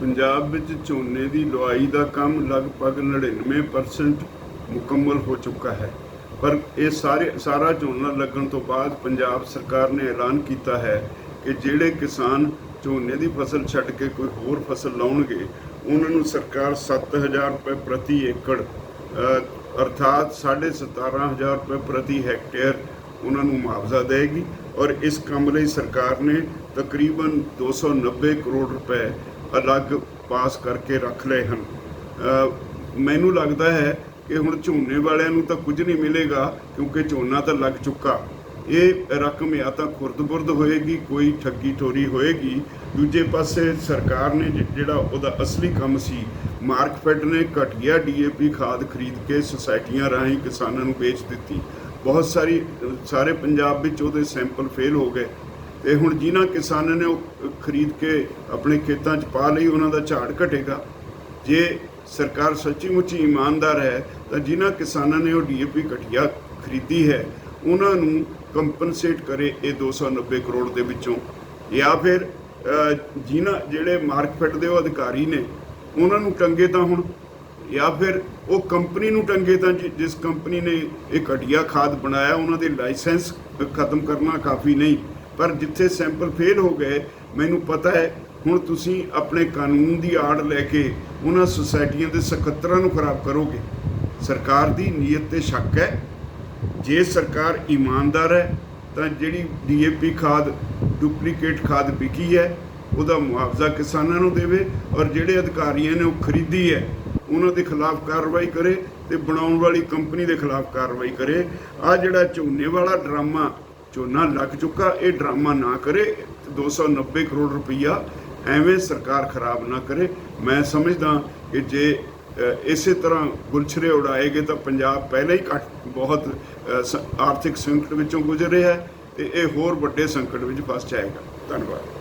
ਪੰਜਾਬ ਵਿੱਚ ਝੋਨੇ ਦੀ ਲੁਆਈ ਦਾ ਕੰਮ ਲਗਭਗ 99% ਮੁਕੰਮਲ ਹੋ ਚੁੱਕਾ ਹੈ। ਪਰ ਇਹ ਸਾਰੇ ਸਾਰਾ ਝੋਨਾ ਲੱਗਣ ਤੋਂ ਬਾਅਦ ਪੰਜਾਬ ਸਰਕਾਰ ਨੇ ਐਲਾਨ ਕੀਤਾ ਹੈ ਕਿ ਜਿਹੜੇ ਕਿਸਾਨ ਝੋਨੇ ਦੀ ਫਸਲ ਛੱਡ ਕੇ ਕੋਈ ਹੋਰ ਫਸਲ ਲਾਉਣਗੇ ਉਹਨਾਂ ਨੂੰ ਸਰਕਾਰ 7000 ਰੁਪਏ ਪ੍ਰਤੀ ਏਕੜ ਅ, ਅਰਥਾਤ 17500 ਰੁਪਏ ਪ੍ਰਤੀ ਹੈਕਟੇਅਰ ਉਹਨਾਂ ਨੂੰ ਮੁਆਵਜ਼ਾ ਦੇਗੀ ਔਰ ਇਸ ਕੰਮ ਲਈ ਸਰਕਾਰ ਨੇ ਤਕਰੀਬਨ 290 ਕਰੋੜ ਰੁਪਏ ਅਲੱਗ ਪਾਸ ਕਰਕੇ ਰੱਖ ਲਏ ਹਨ। ਮੈਨੂੰ ਲੱਗਦਾ ਹੈ ਕਿ ਹੁਣ ਝੋਨੇ ਵਾਲਿਆਂ ਨੂੰ ਤਾਂ ਕੁਝ ਨਹੀਂ ਮਿਲੇਗਾ, ਕਿਉਂਕਿ ਝੋਨਾ ਤਾਂ ਲੱਗ ਚੁੱਕਾ। ਇਹ ਰਕਮ ਜਾਂ ਤਾਂ ਖੁਰਦ-ਬੁਰਦ ਹੋਏਗੀ, ਕੋਈ ਠੱਗੀ ਠੋਰੀ ਹੋਏਗੀ। ਦੂਜੇ ਪਾਸੇ ਸਰਕਾਰ ਨੇ ਜਿਹੜਾ ਉਹਦਾ ਅਸਲੀ ਕੰਮ ਸੀ ਮਾਰਕਫੈਡ ਨੇ ਘਟੀਆ ਡੀਏਪੀ ਖਾਦ ਖਰੀਦ ਕੇ ਸੁਸਾਇਟੀਆਂ ਰਾਹੀਂ ਕਿਸਾਨਾਂ ਨੂੰ ਵੇਚ ਦਿੱਤੀ। ਬਹੁਤ ਸਾਰੀ, ਸਾਰੇ ਪੰਜਾਬ ਵਿੱਚ ਉਹਦੇ ਸੈਂਪਲ ਫੇਲ ਹੋ ਗਏ। ਤੇ ਹੁਣ ਜਿਨ੍ਹਾਂ ਕਿਸਾਨਾਂ ਨੇ ਉਹ ਖਰੀਦ ਕੇ ਆਪਣੇ ਖੇਤਾਂ 'ਚ ਪਾ ਲਈ, ਉਹਨਾਂ ਦਾ ਝਾੜ ਘਟੇਗਾ। ਜੇ ਸਰਕਾਰ ਸੱਚੀ ਮੁੱਚੀ ਇਮਾਨਦਾਰ ਹੈ, ਤਾਂ ਜਿਨ੍ਹਾਂ ਕਿਸਾਨਾਂ ਨੇ ਉਹ ਡੀਏਪੀ ਘਟੀਆ ਖਰੀਦੀ ਹੈ, ਉਹਨਾਂ ਨੂੰ ਕੰਪਨਸੇਟ ਕਰੇ ਇਹ 290 ਕਰੋੜ ਦੇ ਵਿੱਚੋਂ। ਜਾਂ ਫਿਰ ਜਿਨ੍ਹਾਂ ਜਿਹੜੇ ਮਾਰਕਫੈਟ ਦੇ ਉਹ ਅਧਿਕਾਰੀ ਨੇ, ਉਹਨਾਂ ਨੂੰ ਟੰਗੇ ਤਾਂ ਹੁਣ, ਜਾਂ ਫਿਰ ਉਹ ਕੰਪਨੀ ਨੂੰ ਟੰਗੇ ਤਾਂ ਜਿਸ ਕੰਪਨੀ ਨੇ ਇਹ ਘਟੀਆ ਖਾਦ ਬਣਾਇਆ, ਉਹਨਾਂ ਦੇ ਲਾਇਸੈਂਸ ਖਤਮ ਕਰਨਾ ਕਾਫੀ ਨਹੀਂ। ਪਰ ਜਿੱਥੇ ਸੈਂਪਲ ਫੇਲ ਹੋ ਗਏ, ਮੈਨੂੰ ਪਤਾ ਹੈ, ਹੁਣ ਤੁਸੀਂ ਆਪਣੇ ਕਾਨੂੰਨ ਦੀ ਆੜ ਲੈ ਕੇ ਉਹਨਾਂ ਸੁਸਾਇਟੀਆਂ ਦੇ ਸਕੱਤਰਾਂ ਨੂੰ ਖਰਾਬ ਕਰੋਗੇ। ਸਰਕਾਰ ਦੀ ਨੀਅਤ ਤੇ ਸ਼ੱਕ ਹੈ। ਜੇ ਸਰਕਾਰ ਇਮਾਨਦਾਰ ਹੈ, ਤਾਂ ਜਿਹੜੀ ਡੀਏਪੀ ਖਾਦ, ਡੁਪਲੀਕੇਟ ਖਾਦ ਵਿਕੀ ਹੈ, ਉਹਦਾ ਮੁਆਵਜ਼ਾ ਕਿਸਾਨਾਂ ਨੂੰ ਦੇਵੇ ਔਰ ਜਿਹੜੇ ਅਧਿਕਾਰੀਆਂ ਨੇ ਉਹ ਖਰੀਦੀ ਹੈ, ਉਹਨਾਂ ਦੇ ਖਿਲਾਫ ਕਾਰਵਾਈ ਕਰੇ ਤੇ ਬਣਾਉਣ ਵਾਲੀ ਕੰਪਨੀ ਦੇ ਖਿਲਾਫ ਕਾਰਵਾਈ ਕਰੇ। ਆ ਜਿਹੜਾ ਝੋਨੇ ਵਾਲਾ ਡਰਾਮਾ ਝੋਨਾ ਲੱਗ ਚੁੱਕਾ, ਇਹ ਡਰਾਮਾ ਨਾ ਕਰੇ। 290 ਕਰੋੜ ਰੁਪਈਆ ਐਵੇਂ ਸਰਕਾਰ ਖਰਾਬ ਨਾ ਕਰੇ। ਮੈਂ ਸਮਝਦਾ ਕਿ ਜੇ ਇਸੇ ਤਰ੍ਹਾਂ ਗੁਲਛਰੇ ਉਡਾਏਗੇ ਤਾਂ ਪੰਜਾਬ ਪਹਿਲਾਂ ਹੀ ਘੱਟ, ਬਹੁਤ ਸ- ਆਰਥਿਕ ਸੰਕਟ ਵਿੱਚੋਂ ਗੁਜ਼ਰ ਰਿਹਾ ਹੈ ਤੇ ਇਹ ਹੋਰ ਵੱਡੇ ਸੰਕਟ ਵਿੱਚ ਫਸ ਜਾਏਗਾ। ਧੰਨਵਾਦ।